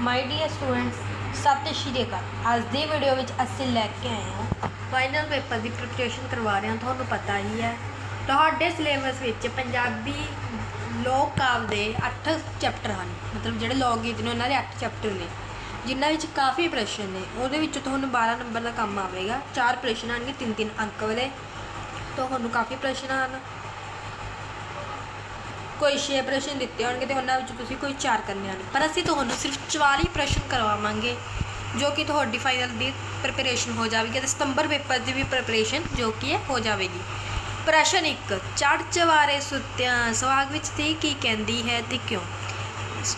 ਮਾਈ dear students ਸਤਿ ਸ਼੍ਰੀ ਅਕਾਲ। ਅੱਜ ਦੀ video ਵਿੱਚ ਅਸੀਂ ਲੈ ਕੇ ਆਏ ਹਾਂ ਫਾਈਨਲ ਪੇਪਰ ਦੀ ਪ੍ਰੀਪਰੇਸ਼ਨ ਕਰਵਾ ਰਹੇ ਹਾਂ, ਤੁਹਾਨੂੰ ਪਤਾ ਹੀ ਹੈ। ਤੁਹਾਡੇ ਸਿਲੇਬਸ ਵਿੱਚ ਪੰਜਾਬੀ ਲੋਕ ਕਾਵ ਦੇ 8 ਚੈਪਟਰ ਹਨ। ਮਤਲਬ ਜਿਹੜੇ ਲੋਕ ਗੀਤ ਨੇ, ਉਹਨਾਂ ਦੇ 8 ਚੈਪਟਰ ਨੇ। ਜਿਨ੍ਹਾਂ ਵਿੱਚ ਕਾਫੀ ਪ੍ਰਸ਼ਨ ਨੇ। ਉਹਦੇ ਵਿੱਚ ਤੁਹਾਨੂੰ 12 ਨੰਬਰ ਦਾ ਕੰਮ ਆਵੇਗਾ। ਚਾਰ ਪ੍ਰਸ਼ਨ ਆਣਗੇ 3-3 ਅੰਕ ਵਾਲੇ। ਤੁਹਾਨੂੰ ਕਾਫੀ ਪ੍ਰਸ਼ਨ ਹਨ ਕੋਈ 6 ਪ੍ਰਸ਼ਨ ਦਿੱਤੇ ਹੋਣਗੇ ਤੇ ਉਹਨਾਂ ਵਿੱਚ ਤੁਸੀਂ ਕੋਈ 4 ਕਰਨੇ ਹਨ ਪਰ ਅਸੀਂ ਤੁਹਾਨੂੰ ਸਿਰਫ 44 ਪ੍ਰਸ਼ਨ ਕਰਵਾਵਾਂਗੇ, ਜੋ ਕਿ ਤੁਹਾਡੀ ਫਾਈਨਲ ਦੀ ਪ੍ਰਿਪਰੇਸ਼ਨ ਹੋ ਜਾਵੇਗੀ ਤੇ ਸਤੰਬਰ ਪੇਪਰ ਦੀ ਵੀ ਪ੍ਰੈਪਰੇਸ਼ਨ ਜੋ ਕਿ ਹੈ ਹੋ ਜਾਵੇਗੀ। ਪ੍ਰਸ਼ਨ 1 ਚੜ ਚਵਾਰੇ ਸੁੱਤਿਆਂ ਸੁਹਾਗ ਵਿੱਚ ਤੀ ਕੀ ਕਹਿੰਦੀ ਹੈ ਤੇ ਕਿਉਂ?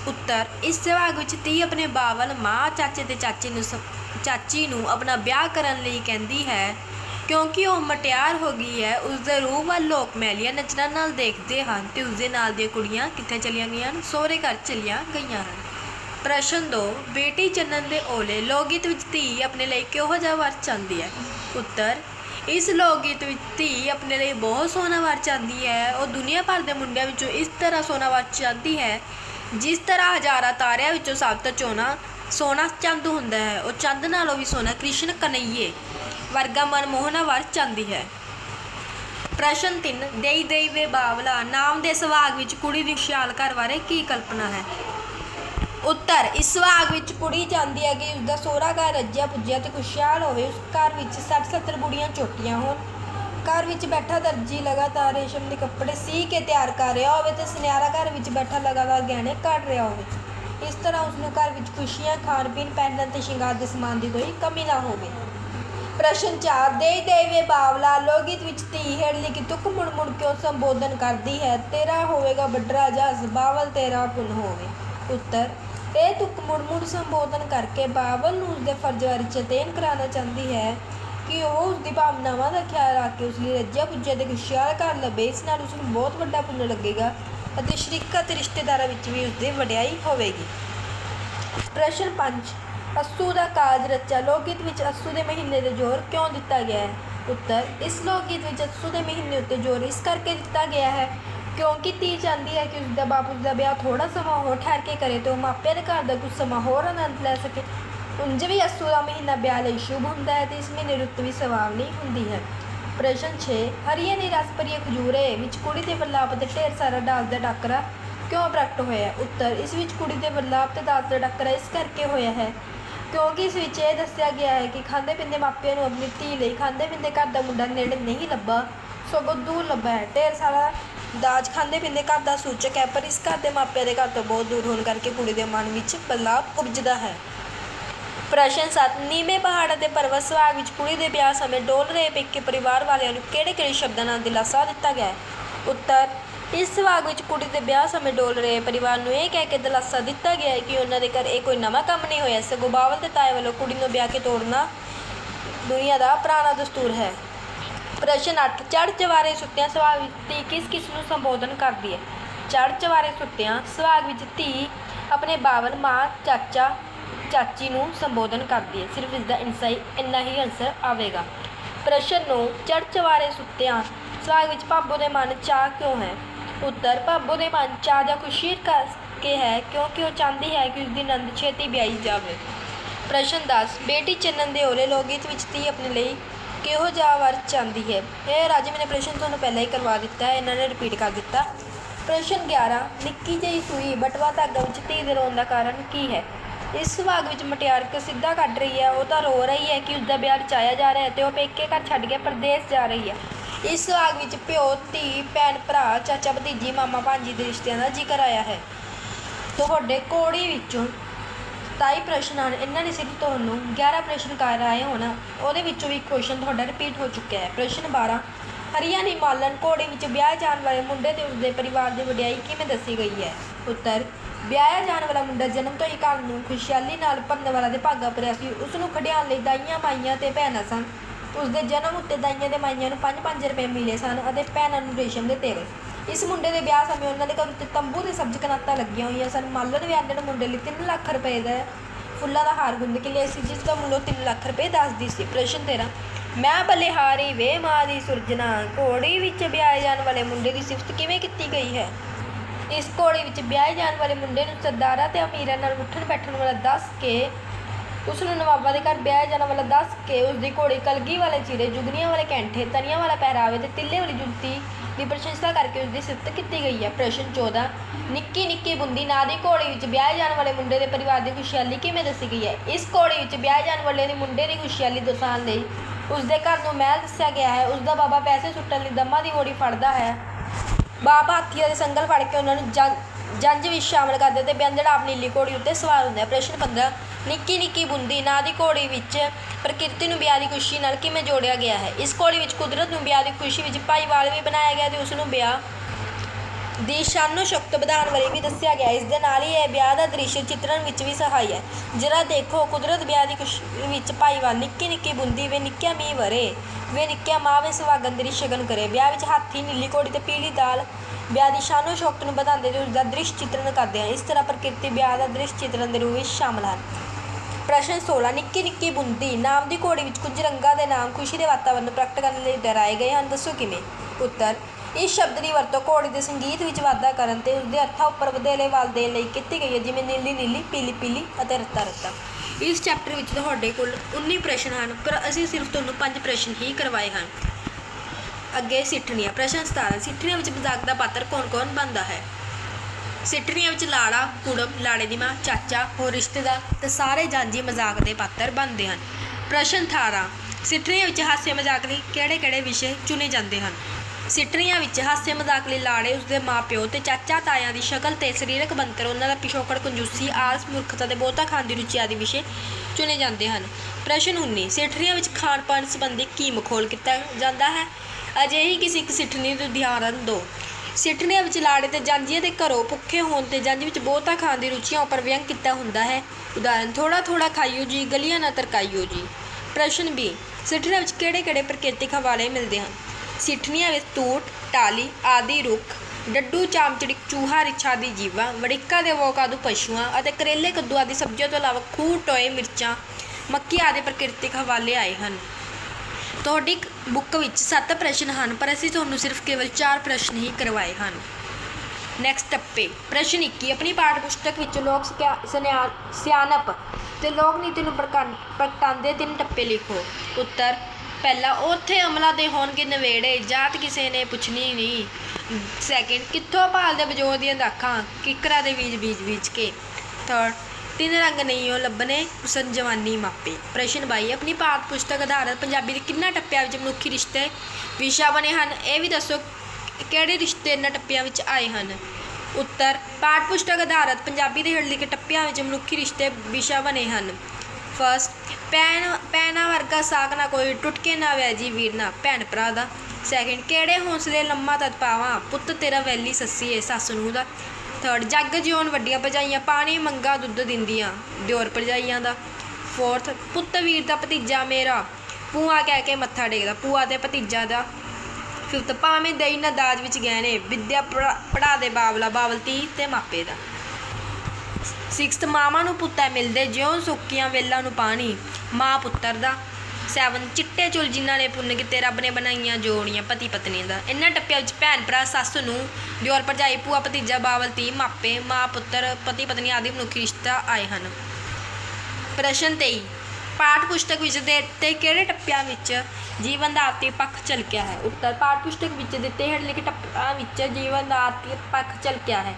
ਉੱਤਰ, ਇਸ ਸੁਹਾਗ ਵਿੱਚ ਤੀ ਆਪਣੇ ਬਾਵਲ ਮਾਂ ਚਾਚੇ ਤੇ ਚਾਚੀ ਨੂੰ ਸ- ਚਾਚੀ ਨੂੰ ਆਪਣਾ ਵਿਆਹ ਕਰਨ ਲਈ ਕਹਿੰਦੀ ਹੈ ਕਿਉਂਕਿ ਉਹ ਮਟਿਆਰ ਹੋ ਗਈ ਹੈ ਉਸ ਦੇ ਰੂਹ ਵੱਲ ਲੋਕ ਮੈਲੀਆਂ ਨਜ਼ਰਾਂ ਨਾਲ ਦੇਖਦੇ ਹਨ ਤੇ ਉਸ ਦੇ ਨਾਲ ਦੀਆਂ ਕੁੜੀਆਂ ਕਿੱਥੇ ਚਲੀਆਂ ਗਈਆਂ ਹਨ? ਸਹੁਰੇ ਘਰ ਚਲੀਆਂ ਗਈਆਂ ਹਨ। ਪ੍ਰਸ਼ਨ 2 ਬੇਟੀ ਚੰਨਨ ਦੇ ਓਲੇ ਲੋਕ ਗੀਤ ਵਿੱਚ ਧੀ ਆਪਣੇ ਲਈ ਕਿਹੋ ਜਿਹਾ ਵਰ ਚਾਹੁੰਦੀ ਹੈ? ਉੱਤਰ, ਇਸ ਲੋਕ ਗੀਤ ਵਿੱਚ ਧੀ ਆਪਣੇ ਲਈ ਬਹੁਤ ਸੋਹਣਾ ਵਰ ਚਾਹੁੰਦੀ ਹੈ। ਉਹ ਦੁਨੀਆ ਭਰ ਦੇ ਮੁੰਡਿਆਂ ਵਿੱਚੋਂ ਇਸ ਤਰ੍ਹਾਂ ਸੋਹਣਾ ਵਰ ਚਾਹੁੰਦੀ ਹੈ, ਜਿਸ ਤਰ੍ਹਾਂ ਹਜ਼ਾਰਾਂ ਤਾਰਿਆਂ ਵਿੱਚੋਂ ਸਭ ਤੋਂ ਚੋਣਾ ਸੋਹਣਾ ਚੰਦ ਹੁੰਦਾ ਹੈ। ਉਹ ਚੰਦ ਨਾਲੋਂ ਵੀ ਸੋਹਣਾ ਕ੍ਰਿਸ਼ਨ ਕਨਈਏ। ਵਰਗਾ ਮਨਮੋਹਨਾ ਵਰ ਚਾਹੁੰਦੀ ਹੈ। ਪ੍ਰਸ਼ਨ 3 ਦੇਈ ਦੇਈ ਵੇ ਬਾਵਲਾ, ਨਾਮ ਦੇ ਸੁਹਾਗ ਵਿੱਚ ਕੁੜੀ ਦੀ ਖੁਸ਼ਹਾਲ ਘਰ ਬਾਰੇ ਕੀ ਕਲਪਨਾ ਹੈ? ਉੱਤਰ, ਇਸ ਸੁਹਾਗ ਵਿੱਚ ਕੁੜੀ ਚਾਹੁੰਦੀ ਹੈ ਕਿ ਉਸਦਾ ਸੋਹਰਾ ਘਰ ਰੱਜਿਆ ਪੁੱਜਿਆ ਤੇ ਖੁਸ਼ਹਾਲ ਹੋਵੇ, ਉਸ ਘਰ ਵਿੱਚ 60-70 ਬੁੜੀਆਂ ਚੋਟੀਆਂ ਹੋਣ। ਘਰ ਵਿੱਚ ਬੈਠਾ ਦਰਜੀ ਲਗਾਤਾਰ ਰੇਸ਼ਮ ਦੇ ਕੱਪੜੇ ਸੀ ਕੇ ਤਿਆਰ ਕਰ ਰਿਹਾ ਹੋਵੇ ਤੇ ਸੁਨਿਆਰਾ ਘਰ ਵਿੱਚ ਬੈਠਾ ਲਗਾਤਾਰ ਗਹਿਣੇ ਕੱਢ ਰਿਹਾ ਹੋਵੇ। ਇਸ ਤਰ੍ਹਾਂ ਉਸਨੂੰ ਘਰ ਵਿੱਚ ਖੁਸ਼ੀਆਂ ਖਾਣ ਪੀਣ ਪਹਿਨਣ ਤੇ ਸ਼ਿੰਗਾਰ ਦੇ ਸਮਾਨ ਦੀ ਕੋਈ ਕਮੀ ਨਾ ਹੋਵੇ। ਪ੍ਰਸ਼ਨ 4 ਦੇ ਦੇਵੇ ਬਾਵਲਾ ਲੋਕਗੀਤ ਵਿੱਚ ਧੀ ਹੇੜਲੀ ਕਿ ਤੁਕ ਮੁੜ ਮੁੜ ਕੇ ਸੰਬੋਧਨ ਕਰਦੀ ਹੈ? ਤੇਰਾ ਹੋਵੇਗਾ ਵੱਡਾ ਜਸ, ਬਾਵਲ ਤੇਰਾ ਪੁੰਨ ਹੋਵੇ। ਉੱਤਰ, ਇਹ ਤੁਕ ਮੁੜ ਮੁੜ ਸੰਬੋਧਨ ਕਰਕੇ ਬਾਵਲ ਨੂੰ ਉਸਦੇ ਫਰਜ਼ ਬਾਰੇ ਚੇਤਨ ਕਰਾਉਣਾ ਚਾਹੁੰਦੀ ਹੈ ਕਿ ਉਹ ਉਸਦੀ ਭਾਵਨਾਵਾਂ ਦਾ ਖਿਆਲ ਰੱਖ ਕੇ ਉਸ ਲਈ ਰੱਜਿਆ ਪੁੱਜਿਆ ਤੇ ਖੁਸ਼ਹਾਲ ਕਰ ਲਵੇ। ਇਸ ਨਾਲ ਉਸ ਨੂੰ ਬਹੁਤ ਵੱਡਾ ਪੁੰਨ ਲੱਗੇਗਾ ਅਤੇ ਸ਼ਰੀਕਾ ਤੇ ਰਿਸ਼ਤੇਦਾਰਾਂ ਵਿੱਚ ਵੀ ਉਸਦੀ ਵਡਿਆਈ ਹੋਵੇਗੀ। ਪ੍ਰਸ਼ਨ 5 ਅਸੂ ਦਾ ਕਾਜ ਰਚਾ ਲੋਕ ਗੀਤ ਵਿੱਚ ਅਸੂ ਦੇ ਮਹੀਨੇ ਦੇ ਜ਼ੋਰ ਕਿਉਂ ਦਿੱਤਾ ਗਿਆ ਹੈ? ਉੱਤਰ, ਇਸ ਲੋਕ ਗੀਤ ਵਿੱਚ ਅਸੂ ਦੇ ਮਹੀਨੇ ਉੱਤੇ ਜ਼ੋਰ ਇਸ ਕਰਕੇ ਦਿੱਤਾ ਗਿਆ ਹੈ ਕਿਉਂਕਿ ਧੀ ਚਾਹੁੰਦੀ ਹੈ ਕਿ ਉਸਦਾ ਬਾਪ ਉਸਦਾ ਵਿਆਹ ਥੋੜਾ ਸਮਾਂ ਹੋਰ ਠਹਿਰ ਕੇ ਕਰੇ ਤੇ ਉਹ ਮਾਪਿਆਂ ਦੇ ਘਰ ਦਾ ਕੁਝ ਸਮਾਂ ਹੋਰ ਆਨੰਦ ਲੈ ਸਕੇ। ਉਂਝ ਵੀ ਅਸੂ ਦਾ ਮਹੀਨਾ ਵਿਆਹ ਲਈ ਸ਼ੁਭ ਹੁੰਦਾ ਹੈ ਤੇ ਇਸ ਮਹੀਨੇ ਰੁੱਤ ਵੀ ਸੁਹਾਵਣੀ ਹੁੰਦੀ ਹੈ। ਪ੍ਰਸ਼ਨ 6 ਹਰੀਏ ਦੀ ਰਸ ਭਰੀ ਖਜੂਰੇ ਵਿੱਚ ਕੁੜੀ ਦੇ ਵਰਲਾਪ ਤੇ ਢੇਰ ਸਾਰਾ ਡਾਸ ਦਾ ਟੱਕਰਾ ਕਿਉਂ ਪ੍ਰਗਟ ਹੋਇਆ? ਉੱਤਰ, ਇਸ ਵਿੱਚ ਕੁੜੀ ਦੇ ਵਰਲਾਪ ਤੇ ਦਾਸ ਦਾ ਟੱਕਰਾ ਇਸ ਕਰਕੇ ਹੋਇਆ ਹੈ ਕਿਉਂਕਿ ਇਸ ਵਿੱਚ ਇਹ ਦੱਸਿਆ ਗਿਆ ਹੈ ਕਿ ਖਾਂਦੇ ਪੀਂਦੇ ਮਾਪਿਆਂ ਨੂੰ ਆਪਣੀ ਧੀ ਲਈ ਖਾਂਦੇ ਪੀਂਦੇ ਘਰ ਦਾ ਮੁੰਡਾ ਨੇੜੇ ਨਹੀਂ ਲੱਭਾ, ਸਗੋਂ ਦੂਰ ਲੱਭਾ ਹੈ। ਢੇਰ ਸਾਰਾ ਦਾਜ ਖਾਂਦੇ ਪੀਂਦੇ ਘਰ ਦਾ ਸੂਚਕ ਹੈ, ਪਰ ਇਸ ਘਰ ਦੇ ਮਾਪਿਆਂ ਦੇ ਘਰ ਤੋਂ ਬਹੁਤ ਦੂਰ ਹੋਣ ਕਰਕੇ ਕੁੜੀ ਦੇ ਮਨ ਵਿੱਚ ਬਦਲਾਅ ਉਪਜਦਾ ਹੈ। ਪ੍ਰਸ਼ਨ 7 ਨੀਵੇਂ ਪਹਾੜ ਅਤੇ ਪਰਵਤ ਸੁਹਾਗ ਵਿੱਚ ਕੁੜੀ ਦੇ ਵਿਆਹ ਸਮੇਂ ਡੋਲ ਰਹੇ ਪੇਕੇ ਪਰਿਵਾਰ ਵਾਲਿਆਂ ਨੂੰ ਕਿਹੜੇ-ਕਿਹੜੇ ਸ਼ਬਦਾਂ ਨਾਲ ਦਿਲਾਸਾ ਦਿੱਤਾ ਗਿਆ ਹੈ? ਉੱਤਰ ਇਸ ਸੁਹਾਗ ਵਿੱਚ ਕੁੜੀ ਦੇ ਵਿਆਹ ਸਮੇਂ ਡੋਲ ਰਹੇ ਪਰਿਵਾਰ ਨੂੰ ਇਹ ਕਹਿ ਕੇ ਦਿਲਾਸਾ ਦਿੱਤਾ ਗਿਆ ਹੈ ਕਿ ਉਹਨਾਂ ਦੇ ਘਰ ਇਹ ਕੋਈ ਨਵਾਂ ਕੰਮ ਨਹੀਂ ਹੋਇਆ। ਸਗੋਂ ਬਾਵਲ ਦੇ ਤਾਏ ਵੱਲੋਂ ਕੁੜੀ ਨੂੰ ਵਿਆਹ ਕੇ ਤੋੜਨਾ ਦੁਨੀਆ ਦਾ ਪੁਰਾਣਾ ਦਸਤੂਰ ਹੈ। ਪ੍ਰਸ਼ਨ 8 ਚੜ ਚਵਾਰੇ ਸੁੱਤਿਆਂ ਸੁਹਾਗ ਵਿੱਚ ਧੀ ਕਿਸ ਕਿਸ ਨੂੰ ਸੰਬੋਧਨ ਕਰਦੀ ਹੈ? ਚੜ ਚਵਾਰੇ ਸੁੱਤਿਆਂ ਸੁਹਾਗ ਵਿੱਚ ਧੀ ਆਪਣੇ ਬਾਵਲ ਮਾਂ, ਚਾਚਾ, ਚਾਚੀ ਨੂੰ ਸੰਬੋਧਨ ਕਰਦੀ ਹੈ। ਸਿਰਫ ਇਸ ਦਾ ਇਨਸਾਈ ਇੰਨਾ ਹੀ ਆਨਸਰ ਆਵੇਗਾ। ਪ੍ਰਸ਼ਨ ਨੂੰ ਚੜ ਚਵਾਰੇ ਸੁੱਤਿਆਂ ਸੁਹਾਗ ਵਿੱਚ ਭਾਬੋ ਦੇ ਮਨ ਚਾਹ ਕਿਉਂ ਹੈ? ਉੱਤਰ ਭਾਬੋ ਦੇ ਮਨ ਚਾਹ ਜਾਂ ਖੁਸ਼ੀ ਕਰਕੇ ਹੈ, ਕਿਉਂਕਿ ਉਹ ਚਾਹੁੰਦੀ ਹੈ ਕਿ ਉਸ ਦੀ ਨੰਦ ਛੇਤੀ ਵਿਆਹੀ ਜਾਵੇ। ਪ੍ਰਸ਼ਨ 10 ਬੇਟੀ ਚੰਨਨ ਦੇ ਓਲੇ ਲੋਕ ਗੀਤ ਵਿੱਚ ਧੀ ਆਪਣੇ ਲਈ ਕਿਹੋ ਜਿਹਾ ਵਰ ਚਾਹੁੰਦੀ ਹੈ? ਇਹ ਰਾਜੇ ਮੈਨੇ ਪ੍ਰਸ਼ਨ ਤੁਹਾਨੂੰ ਪਹਿਲਾਂ ਹੀ ਕਰਵਾ ਦਿੱਤਾ ਹੈ ਇਹਨਾਂ ਨੇ ਰਿਪੀਟ ਕਰ ਦਿੱਤਾ। ਪ੍ਰਸ਼ਨ 11 ਨਿੱਕੀ ਜਿਹੀ ਸੂਈ ਬਟਵਾ ਧਾਗਾ ਵਿੱਚ ਧੀ ਦੇ ਰੋਣ ਦਾ ਕਾਰਨ ਕੀ ਹੈ? ਇਸ ਸੁਭਾਗ ਵਿੱਚ ਮਟਿਆਰ ਸਿੱਧਾ ਕੱਢ ਰਹੀ ਹੈ, ਉਹ ਤਾਂ ਰੋ ਰਹੀ ਹੈ ਕਿ ਉਸ ਦਾ ਵਿਆਹ ਰਚਾਇਆ ਜਾ ਰਿਹਾ ਹੈ ਤੇ ਉਹ ਪੇਕੇ ਘਰ ਛੱਡ ਕੇ ਪਰਦੇਸ ਜਾ ਰਹੀ ਹੈ। ਇਸ ਰਾਗ ਵਿੱਚ ਪਿਓ, ਧੀ, ਭੈਣ, ਭਰਾ, ਚਾਚਾ, ਭਤੀਜੀ, ਮਾਮਾ ਭਾਂਜੀ ਦੇ ਰਿਸ਼ਤਿਆਂ ਦਾ ਜ਼ਿਕਰ ਆਇਆ ਹੈ। ਤੁਹਾਡੇ ਕੋੜੀ ਵਿੱਚੋਂ 27 ਪ੍ਰਸ਼ਨ ਹਨ। ਇਹਨਾਂ ਨੇ ਸਿਰਫ ਤੁਹਾਨੂੰ 11 ਪ੍ਰਸ਼ਨ ਕਰ ਆਏ ਹੋਣ। ਉਹਦੇ ਵਿੱਚੋਂ ਵੀ ਕੁਐਸਚਨ ਤੁਹਾਡਾ ਰਿਪੀਟ ਹੋ ਚੁੱਕਿਆ ਹੈ। ਪ੍ਰਸ਼ਨ 12 ਹਰੀਆਣੀ ਮਾਲਨ ਘੋੜੇ ਵਿੱਚ ਵਿਆਹ ਜਾਣ ਵਾਲੇ ਮੁੰਡੇ ਤੇ ਉਸਦੇ ਪਰਿਵਾਰ ਦੀ ਵਡਿਆਈ ਕਿਵੇਂ ਦੱਸੀ ਗਈ ਹੈ? ਉੱਤਰ ਵਿਆਹਿਆ ਜਾਣ ਵਾਲਾ ਮੁੰਡਾ ਜਨਮ ਤੋਂ ਹੀ ਘਰ ਨੂੰ ਖੁਸ਼ਹਾਲੀ ਨਾਲ ਭਰਨ ਵਾਲਾ ਦੇ ਭਾਗਾ ਭਰਿਆ ਸੀ। ਉਸ ਨੂੰ ਖੜਿਆਉਣ ਲਈ ਦਾਈਆਂ, ਮਾਈਆਂ ਤੇ ਭੈਣਾਂ ਸਨ। ਉਸ ਦੇ ਜਨਮ ਉੱਤੇ ਦਾਈਆਂ ਦੇ ਮਾਈਆਂ ਨੂੰ 5-5 ਰੁਪਏ ਮਿਲੇ ਸਨ ਅਤੇ ਭੈਣਾਂ ਨੂੰ ਰੇਸ਼ਮ ਦੇ ਤੇਰੇ ਇਸ ਮੁੰਡੇ ਦੇ ਵਿਆਹ ਸਮੇਂ ਉਹਨਾਂ ਦੇ ਘਰ ਉੱਤੇ ਤੰਬੂ ਤੇ ਸਬਜ਼ ਕਨਾਤਾਂ ਲੱਗੀਆਂ ਹੋਈਆਂ ਸਨ। ਮਾਲਣ ਵਿਆਹਣ ਮੁੰਡੇ ਲਈ 3 ਲੱਖ ਰੁਪਏ ਦਾ ਫੁੱਲਾਂ ਦਾ ਹਾਰ ਗੁੰਦ ਕੇ ਲਿਆ ਸੀ, ਜਿਸ ਦਾ ਮੁੱਲ 3 ਲੱਖ ਰੁਪਏ ਦੱਸਦੀ ਸੀ। ਪ੍ਰਸ਼ਨ 13 ਮੈਂ ਬਲਿਹਾਰੀ ਵੇ ਮਾਂ ਦੀ ਸੁਰਜਣਾ, ਘੋੜੀ ਵਿੱਚ ਵਿਆਹੇ ਜਾਣ ਵਾਲੇ ਮੁੰਡੇ ਦੀ ਸਿਫਤ ਕਿਵੇਂ ਕੀਤੀ ਗਈ ਹੈ? ਇਸ ਘੋੜੀ ਵਿੱਚ ਵਿਆਹੇ ਜਾਣ ਵਾਲੇ ਮੁੰਡੇ ਨੂੰ ਸਰਦਾਰਾਂ ਤੇ ਅਮੀਰਾਂ ਨਾਲ ਉੱਠਣ ਬੈਠਣ ਵਾਲਾ ਦੱਸ ਕੇ ਉਸ ਨੂੰ ਨਵਾਬਾਂ ਦੇ ਘਰ ਵਿਆਹ ਜਾਣ ਵਾਲਾ ਦੱਸ ਕੇ ਉਸ ਦੀ ਘੋੜੀ ਕਲਗੀ ਵਾਲੇ ਚੀਰੇ, ਜੁਗਨੀਆਂ ਵਾਲੇ ਕੈਂਠੇ ਤਨੀਆਂ ਵਾਲਾ ਪਹਿਰਾਵੇ ਤੇ ਤਿੱਲੇ ਵਾਲੀ ਜੁੱਤੀ ਦੀ ਪ੍ਰਸ਼ੰਸਾ ਕਰਕੇ ਉਸ ਦੀ ਸਿਫਤ ਕੀਤੀ ਗਈ ਹੈ। ਪ੍ਰਸ਼ਨ 14 ਨਿੱਕੀ ਨਿੱਕੀ ਬੁੰਦੀ ਨਾਂ ਦੀ ਘੋੜੀ ਵਿੱਚ ਵਿਆਹੇ ਜਾਣ ਵਾਲੇ ਮੁੰਡੇ ਦੇ ਪਰਿਵਾਰ ਦੀ ਖੁਸ਼ਹਾਲੀ ਕਿਵੇਂ ਦੱਸੀ ਗਈ ਹੈ? ਇਸ ਘੋੜੀ ਵਿੱਚ ਵਿਆਹੇ ਜਾਣ ਵਾਲੇ ਦੇ ਮੁੰਡੇ ਦੀ ਖੁਸ਼ਹਾਲੀ ਦਰਸਾਉਣ ਲਈ ਉਸ ਦੇ ਘਰ ਨੂੰ ਮਹਿਲ ਦੱਸਿਆ ਗਿਆ ਹੈ। ਉਸ ਦਾ ਬਾਬਾ ਪੈਸੇ ਸੁੱਟਣ ਲਈ ਦਮਾ ਦੀ ਘੋੜੀ ਫੜਦਾ ਹੈ। ਬਾਬਾ ਹਾਥੀਆਂ ਦੇ ਸੰਗਲ ਫੜ ਕੇ ਉਹਨਾਂ ਨੂੰ ਜੰ- ਜੰਜ ਵਿੱਚ ਸ਼ਾਮਲ ਕਰਦੇ ਤੇ ਬਿਆੰਦੜਾ ਆਪਣੀ ਨੀਲੀ ਘੋੜੀ ਉੱਤੇ ਸਵਾਰ ਹੁੰਦੇ ਆ। ਪ੍ਰਸ਼ਨ 15 ਨਿੱਕੀ ਨਿੱਕੀ ਬੁੰਦੀ ਨਾਂ ਦੀ ਘੋੜੀ ਵਿੱਚ ਪ੍ਰਕਿਰਤੀ ਨੂੰ ਵਿਆਹ ਦੀ ਖੁਸ਼ੀ ਨਾਲ ਕਿਵੇਂ ਜੋੜਿਆ ਗਿਆ ਹੈ? ਇਸ ਘੋੜੀ ਵਿੱਚ ਕੁਦਰਤ ਨੂੰ ਵਿਆਹ ਦੀ ਖੁਸ਼ੀ ਵਿੱਚ ਭਾਈਵਾਲ ਵੀ ਬਣਾਇਆ ਗਿਆ ਤੇ ਉਸ ਨੂੰ ਵਿਆਹ ਦੀ ਸ਼ਾਨੋ ਸ਼ਕਤ ਵਧਾਉਣ ਵਾਲੀ ਵੀ ਦੱਸਿਆ ਗਿਆ। ਇਸ ਦੇ ਨਾਲ ਹੀ ਇਹ ਵਿਆਹ ਦਾ ਦ੍ਰਿਸ਼ ਚਿੱਤਰਨ ਵਿੱਚ ਵੀ ਸਹਾਈ ਹੈ। ਜਰਾ ਦੇਖੋ, ਕੁਦਰਤ ਵਿਆਹ ਦੀ ਖੁਸ਼ੀ ਵਿੱਚ ਭਾਈਵਾਲ ਨਿੱਕੀ ਨਿੱਕੀ ਬੁੰਦੀ ਵੇ ਨਿੱਕਿਆ ਮੀਂਹ ਵਰੇ, ਵੇ ਨਿੱਕਿਆ ਮਾਂ ਵੇ ਸੁਹਾਗਣ ਦੀ ਸ਼ਗਨ ਕਰੇ। ਵਿਆਹ ਵਿੱਚ ਹਾਥੀ, ਨੀਲੀ ਘੋੜੀ ਤੇ ਪੀਲੀ ਦਾਲ ਵਿਆਹ ਦੀ ਸ਼ਾਨੋ ਸ਼ੌਕਤ ਨੂੰ ਵਧਾਉਂਦੇ ਤੇ ਉਸ ਦਾ ਦ੍ਰਿਸ਼ ਚਿੱਤਰਨ ਕਰਦੇ ਹਨ ਇਸ ਤਰ੍ਹਾਂ ਪ੍ਰਕਿਰਤੀ ਵਿਆਹ ਦਾ ਦ੍ਰਿਸ਼ ਚਿੱਤਰਨ ਦੇ ਰੂਪ ਵਿੱਚ ਸ਼ਾਮਲ ਹਨ। ਪ੍ਰਸ਼ਨ 16 ਨਿੱਕੀ ਨਿੱਕੀ ਬੁੰਦੀ, ਨਾਮ ਦੀ ਘੋੜੀ ਵਿੱਚ ਕੁਝ ਰੰਗਾਂ ਦੇ ਨਾਮ ਖੁਸ਼ੀ ਦੇ ਵਾਤਾਵਰਣ ਨੂੰ ਪ੍ਰਗਟ ਕਰਨ ਲਈ ਦੁਹਰਾਏ ਗਏ ਹਨ, ਦੱਸੋ ਕਿਵੇਂ? ਉੱਤਰ, ਇਸ ਸ਼ਬਦ ਦੀ ਵਰਤੋਂ ਘੋੜੀ ਦੇ ਸੰਗੀਤ ਵਿੱਚ ਵਾਧਾ ਕਰਨ ਤੇ ਉਸ ਦੇ ਅਰਥਾਂ ਉੱਪਰ ਵਧੇਰੇ ਵੱਲ ਦੇਣ ਲਈ ਕੀਤੀ ਗਈ ਹੈ, ਜਿਵੇਂ ਨੀਲੀ ਨੀਲੀ, ਪੀਲੀ ਪੀਲੀ ਅਤੇ ਰੱਤਾ ਰੱਤਾ। ਇਸ ਚੈਪਟਰ ਵਿੱਚ ਤੁਹਾਡੇ ਕੋਲ 19 ਪ੍ਰਸ਼ਨ ਹਨ, ਪਰ ਅਸੀਂ ਸਿਰਫ ਤੁਹਾਨੂੰ 5 ਪ੍ਰਸ਼ਨ ਹੀ ਕਰਵਾਏ ਹਨ। ਅੱਗੇ ਸਿੱਠਣੀਆਂ ਪ੍ਰਸ਼ਨ 17 ਸਿੱਠਣੀਆਂ ਵਿੱਚ ਮਜ਼ਾਕ ਦਾ ਪਾਤਰ ਕੌਣ-ਕੌਣ ਬਣਦਾ ਹੈ? ਸਿੱਠਣੀਆਂ ਵਿੱਚ ਲਾੜਾ, ਕੁੜਮ, ਲਾੜੇ ਦੀ ਮਾਂ, ਚਾਚਾ ਹੋਰ ਰਿਸ਼ਤੇਦਾਰ ਤੇ ਸਾਰੇ ਜਾਂਜੀ ਮਜ਼ਾਕ ਦੇ ਪਾਤਰ ਬਣਦੇ ਹਨ। ਪ੍ਰਸ਼ਨ 18 ਸਿੱਠਣੀਆਂ ਵਿੱਚ ਹਾਸੇ ਮਜ਼ਾਕ ਲਈ ਕਿਹੜੇ-ਕਿਹੜੇ ਵਿਸ਼ੇ ਚੁਣੇ ਜਾਂਦੇ ਹਨ? ਸਿੱਟਰੀਆਂ ਵਿੱਚ ਹਾਸੇ ਮਜ਼ਾਕ ਲਈ ਲਾੜੇ, ਉਸਦੇ ਮਾਪਿਓ ਤੇ ਚਾਚਾ ਤਾਇਆਂ ਦੀ ਸ਼ਕਲ ਤੇ ਸਰੀਰਕ ਬਣਤਰ, ਉਹਨਾਂ ਦਾ ਪਿਛੋਕੜ, ਕੰਜੂਸੀ, ਆਲਸ, ਮੂਰਖਤਾ ਤੇ ਬਹੁਤਾ ਖਾਣ ਦੀ ਰੁਚੀ ਆਦਿ ਵਿਸ਼ੇ ਚੁਣੇ ਜਾਂਦੇ ਹਨ। ਪ੍ਰਸ਼ਨ 19 ਸਿੱਠਣੀਆਂ ਵਿੱਚ ਖਾਣ ਪਾਣ ਸੰਬੰਧੀ ਕੀ ਮਖੌਲ ਕੀਤਾ ਜਾਂਦਾ ਹੈ? ਅਜਿਹੀ ਕਿਸੇ ਇੱਕ ਸਿੱਠਣੀ ਨੂੰ ਉਦਾਹਰਨ ਦਿਓ ਸਿੱਠਣੀਆਂ ਵਿੱਚ ਲਾੜੇ ਤੇ ਜਾਂਜੀਆਂ ਦੇ ਘਰੋਂ ਭੁੱਖੇ ਹੋਣ ਤੇ ਜੰਜ ਵਿੱਚ ਬਹੁਤਾ ਖਾਣ ਦੀ ਰੁਚੀਆਂ ਉੱਪਰ ਵਿਅੰਗ ਕੀਤਾ ਹੁੰਦਾ ਹੈ। ਉਦਾਹਰਨ ਥੋੜਾ ਥੋੜਾ ਖਾਈਓ ਜੀ, ਗਲੀਆਂ ਨਾ ਤਰਕਾਈਓ ਜੀ। ਪ੍ਰਸ਼ਨ ਬੀ ਸਿੱਠਣੀਆਂ ਵਿੱਚ ਕਿਹੜੇ ਕਿਹੜੇ ਪ੍ਰਕਿਰਤਿਕ ਹਵਾਲੇ ਮਿਲਦੇ ਹਨ? ਸਿੱਠਣੀਆਂ ਵਿੱਚ ਤੂਟ ਟਾਲੀ ਆਦਿ, ਰੁੱਖ, ਡੱਡੂ ਚਾਮਚੜਿਕ ਚੂਹਾ, ਰਿਛਾ ਦੀ ਜੀਵਾ, ਵੜਿੱਕਾ ਦੇ ਵੋਕਾਦੂ ਪਸ਼ੂਆਂ ਅਤੇ ਕਰੇਲੇ, ਕੱਦੂ ਆਦਿ ਸਬਜ਼ੀਆਂ ਤੋਂ ਇਲਾਵਾ ਖੂਹ, ਟੋਏ, ਮਿਰਚਾਂ, ਮੱਕੀ ਆਦਿ ਪ੍ਰਕਿਰਤਿਕ ਹਵਾਲੇ ਆਏ ਹਨ। ਤੁਹਾਡੀ ਬੁੱਕ ਵਿੱਚ 7 ਪ੍ਰਸ਼ਨ ਹਨ, ਪਰ ਅਸੀਂ ਤੁਹਾਨੂੰ ਸਿਰਫ ਕੇਵਲ 4 ਪ੍ਰਸ਼ਨ ਹੀ ਕਰਵਾਏ ਹਨ। ਨੈਕਸਟ ਟੱਪੇ। ਪ੍ਰਸ਼ਨ 21 ਆਪਣੀ ਪਾਠ ਪੁਸਤਕ ਵਿੱਚ ਲੋਕ ਸਿਆ- ਸਿਆਣ- ਸਿਆਣਪ ਤੇ ਲੋਕ ਨੀਤੀ ਨੂੰ ਪ੍ਰਕਾ- ਪ੍ਰਗਟਾਉਂਦੇ ਤਿੰਨ ਟੱਪੇ ਲਿਖੋ। ਉੱਤਰ, ਪਹਿਲਾ, ਉੱਥੇ ਅਮਲਾ ਦੇ ਹੋਣਗੇ ਨਵੇੜੇ, ਜਾਤ ਕਿਸੇ ਨੇ ਪੁੱਛਣੀ ਨਹੀਂ। ਸੈਕਿੰਡ ਕਿੱਥੋਂ ਭਾਲਦੇ ਬਜੋ ਦੀਆਂ ਦਾਖਾਂ, ਕਿਕਰਾਂ ਦੇ ਬੀਜ ਬੀਜ ਬੀਜ ਕੇ। ਥਰਡ ਤਿੰਨ ਰੰਗ ਨਹੀਂ ਉਹ ਲੱਭਣੇ ਹੁਸਨ ਜਵਾਨੀ ਮਾਪੇ। ਪ੍ਰਸ਼ਨ ਬਾਈ, ਆਪਣੀ ਪਾਠ ਪੁਸਤਕ ਆਧਾਰਿਤ ਪੰਜਾਬੀ ਦੇ ਕਿੰਨਾ ਟੱਪਿਆਂ ਵਿੱਚ ਮਨੁੱਖੀ ਰਿਸ਼ਤੇ ਵਿਸ਼ਾ ਬਣੇ ਹਨ? ਇਹ ਵੀ ਦੱਸੋ, ਕਿਹੜੇ ਰਿਸ਼ਤੇ ਇਹਨਾਂ ਟੱਪਿਆਂ ਵਿੱਚ ਆਏ ਹਨ? ਉੱਤਰ, ਪਾਠ ਪੁਸਤਕ ਆਧਾਰਿਤ ਪੰਜਾਬੀ ਦੇ ਹੇਠ ਲਿਖੇ ਟੱਪਿਆਂ ਵਿੱਚ ਮਨੁੱਖੀ ਰਿਸ਼ਤੇ ਵਿਸ਼ਾ ਬਣੇ ਹਨ। ਫਸਟ ਪੈਨ ਪੈਨਾ ਵਰਗਾ ਸਾਗ ਨਾ ਕੋਈ ਟੁੱਟਕੇ ਨਾ ਵੈਜੀ ਵੀਰ ਨਾ, ਭੈਣ ਭਰਾ ਦਾ। ਸੈਕਿੰਡ, ਕਿਹੜੇ ਹੌਸਲੇ ਲੰਮਾ ਤਦ ਪਾਵਾਂ? ਪੁੱਤ ਤੇਰਾ ਵੈਲੀ ਸੱਸੀ ਏ, ਸੱਸ ਨੂੰ ਦਾ। ਥਰਡ। ਜੱਗ ਜਿਉਣ ਵੱਡੀਆਂ ਭਜਾਈਆਂ ਪਾਣੀ ਮੰਗਾ ਦੁੱਧ ਦਿੰਦੀਆਂ। ਦਿਓਰ ਭਰਜਾਈਆਂ ਦਾ। ਫੋਰਥ, ਪੁੱਤ ਵੀਰ ਦਾ ਭਤੀਜਾ ਮੇਰਾ। ਪੂਆ ਕਹਿ ਕੇ ਮੱਥਾ ਟੇਕਦਾ। ਪੂਆ ਤੇ ਭਤੀਜਾ ਦਾ। ਫਿਫਥ ਭਾਵੇਂ ਦਈ ਨਾ ਦਾਜ ਵਿੱਚ ਗਏ ਨੇ ਵਿਦਿਆ ਪੜਾ ਦੇ ਬਾਵਲਾ ਬਾਬਲ ਤੇ ਮਾਪੇ ਦਾ। ਸਿਕਸਥ, ਮਾਵਾਂ ਨੂੰ ਪੁੱਤਾਂ ਮਿਲਦੇ ਜਿਉਂ, ਸੁੱਕੀਆਂ ਵੇਲਾਂ ਨੂੰ ਪਾਣੀ। ਮਾਂ ਪੁੱਤਰ ਦਾ। 7 ਚਿੱਟੇ ਚੁੱਲ ਜਿਨ੍ਹਾਂ ਨੇ ਪੁੰਨ ਕੀਤੇ, ਰੱਬ ਨੇ ਬਣਾਈਆਂ ਜੋੜੀਆਂ ਪਤੀ ਪਤਨੀ ਦਾ। ਇਹਨਾਂ ਟੱਪਿਆਂ ਵਿੱਚ ਭੈਣ ਭਰਾ, ਸੱਸ ਨੂੰ ਦਿਓਰ ਭਰਜਾਈ, ਭੂਆ ਭਤੀਜਾ, ਬਾਵਲ ਧੀ, ਮਾਪੇ, ਮਾਂ ਪੁੱਤਰ, ਪਤੀ ਪਤਨੀ ਆਦਿ ਮਨੁੱਖੀ ਰਿਸ਼ਤਾ ਆਏ ਹਨ। ਪ੍ਰਸ਼ਨ 23 ਪਾਠ ਪੁਸਤਕ ਵਿੱਚ ਦਿੱਤੇ ਕਿਹੜੇ ਟੱਪਿਆਂ ਵਿੱਚ ਜੀਵਨ ਦਾ ਆਰਤੀ ਪੱਖ ਝਲਕਿਆ ਹੈ? ਉੱਤਰ, ਪਾਠ ਪੁਸਤਕ ਵਿੱਚ ਦਿੱਤੇ ਹੇਠ ਲਿਖੇ ਟੱਪਾਂ ਵਿੱਚ ਜੀਵਨ ਦਾ ਆਰਤੀ ਪੱਖ ਝਲਕਿਆ ਹੈ।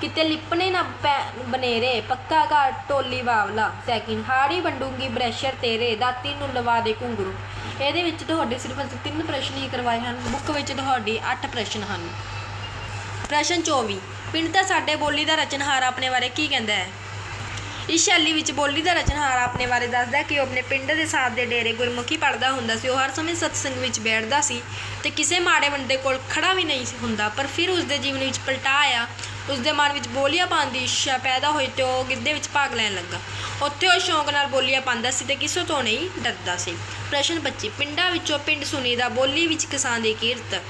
ਕਿਤੇ ਲਿਪਣੇ ਨਾ ਪੈ- ਬਨੇਰੇ, ਪੱਕਾ ਘਰ ਟੋਲੀ ਬਾਵਲਾ ਸੈਕਿੰਡ ਹਾੜੀ ਵੰਡੂਗੀ ਬ੍ਰੈਸ਼ਰ ਤੇਰੇ, ਦਾਤੀ ਨੂੰ ਲਵਾ ਦੇ ਘੁੰਗਰੂ। ਇਹਦੇ ਵਿੱਚ ਤੁਹਾਡੇ ਸਿਰਫ ਅਸੀਂ ਤਿੰਨ ਪ੍ਰਸ਼ਨ ਹੀ ਕਰਵਾਏ ਹਨ, ਬੁੱਕ ਵਿੱਚ ਤੁਹਾਡੇ 8 ਪ੍ਰਸ਼ਨ ਹਨ। ਪ੍ਰਸ਼ਨ 24 ਪਿੰਡ ਦਾ ਸਾਡੇ ਬੋਲੀ ਦਾ ਰਚਨਹਾਰ ਆਪਣੇ ਬਾਰੇ ਕੀ ਕਹਿੰਦਾ ਹੈ? ਇਸ ਸ਼ੈਲੀ ਵਿੱਚ ਬੋਲੀ ਦਾ ਰਚਨਹਾਰ ਆਪਣੇ ਬਾਰੇ ਦੱਸਦਾ ਕਿ ਉਹ ਆਪਣੇ ਪਿੰਡ ਦੇ ਸਾਥ ਦੇ ਡੇਰੇ ਗੁਰਮੁਖੀ ਪੜ੍ਹਦਾ ਹੁੰਦਾ ਸੀ, ਉਹ ਹਰ ਸਮੇਂ ਸਤਸੰਗ ਵਿੱਚ ਬੈਠਦਾ ਸੀ ਤੇ ਕਿਸੇ ਮਾੜੇ ਬੰਦੇ ਕੋਲ ਖੜਾ ਵੀ ਨਹੀਂ ਸੀ ਹੁੰਦਾ, ਪਰ ਫਿਰ ਉਸ ਦੇ ਜੀਵਨ ਵਿੱਚ ਪਲਟਾ ਆਇਆ ਉਸ ਦੇ ਮਨ ਵਿੱਚ ਬੋਲੀਆਂ ਪਾਉਣ ਦੀ ਇੱਛਾ ਪੈਦਾ ਹੋਈ ਤੇ ਉਹ ਗਿੱਧੇ ਵਿੱਚ ਭਾਗ ਲੈਣ ਲੱਗਾ। ਉੱਥੇ ਉਹ ਸ਼ੌਂਕ ਨਾਲ ਬੋਲੀਆਂ ਪਾਉਂਦਾ ਸੀ ਤੇ ਕਿਸੇ ਤੋਂ ਨਹੀਂ ਡਰਦਾ ਸੀ। ਪ੍ਰਸ਼ਨ 25 ਪਿੰਡਾਂ ਵਿੱਚੋਂ ਪਿੰਡ ਸੁਨੀਦਾ ਬੋਲੀ ਵਿੱਚ ਕਿਸਾਨ ਦੀ ਕੀਰਤ।